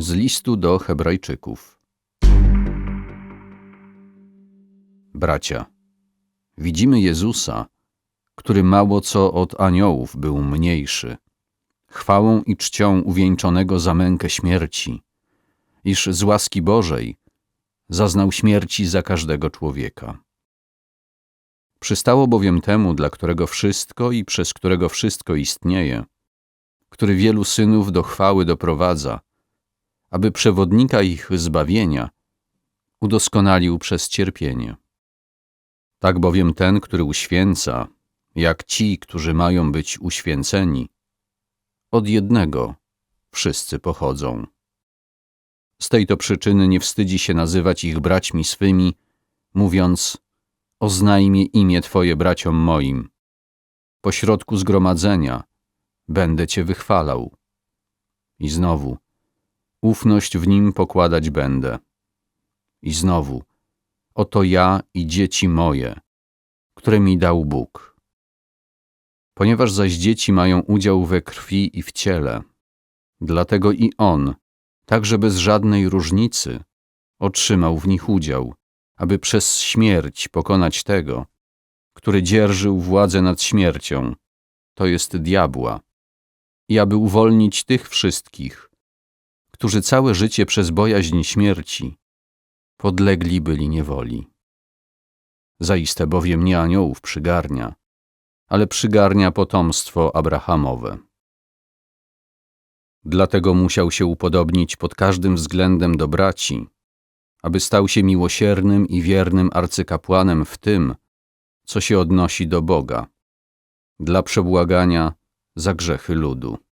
Z listu do Hebrajczyków. Bracia, widzimy Jezusa, który mało co od aniołów był mniejszy, chwałą i czcią uwieńczonego za mękę śmierci, iż z łaski Bożej zaznał śmierci za każdego człowieka. Przystało bowiem temu, dla którego wszystko i przez którego wszystko istnieje, który wielu synów do chwały doprowadza, aby przewodnika ich zbawienia udoskonalił przez cierpienie. Tak bowiem ten, który uświęca, jak ci, którzy mają być uświęceni, od jednego wszyscy pochodzą. Z tej to przyczyny nie wstydzi się nazywać ich braćmi swymi, mówiąc: Oznajmię imię Twoje braciom moim. Pośrodku zgromadzenia będę Cię wychwalał. I znowu, ufność w nim pokładać będę. I znowu, oto ja i dzieci moje, które mi dał Bóg. Ponieważ zaś dzieci mają udział we krwi i w ciele, dlatego i on, także bez żadnej różnicy, otrzymał w nich udział, aby przez śmierć pokonać tego, który dzierżył władzę nad śmiercią, to jest diabła, i aby uwolnić tych wszystkich, którzy całe życie przez bojaźń śmierci podlegli byli niewoli. Zaiste bowiem nie aniołów przygarnia, ale przygarnia potomstwo Abrahamowe. Dlatego musiał się upodobnić pod każdym względem do braci, aby stał się miłosiernym i wiernym arcykapłanem w tym, co się odnosi do Boga, dla przebłagania za grzechy ludu.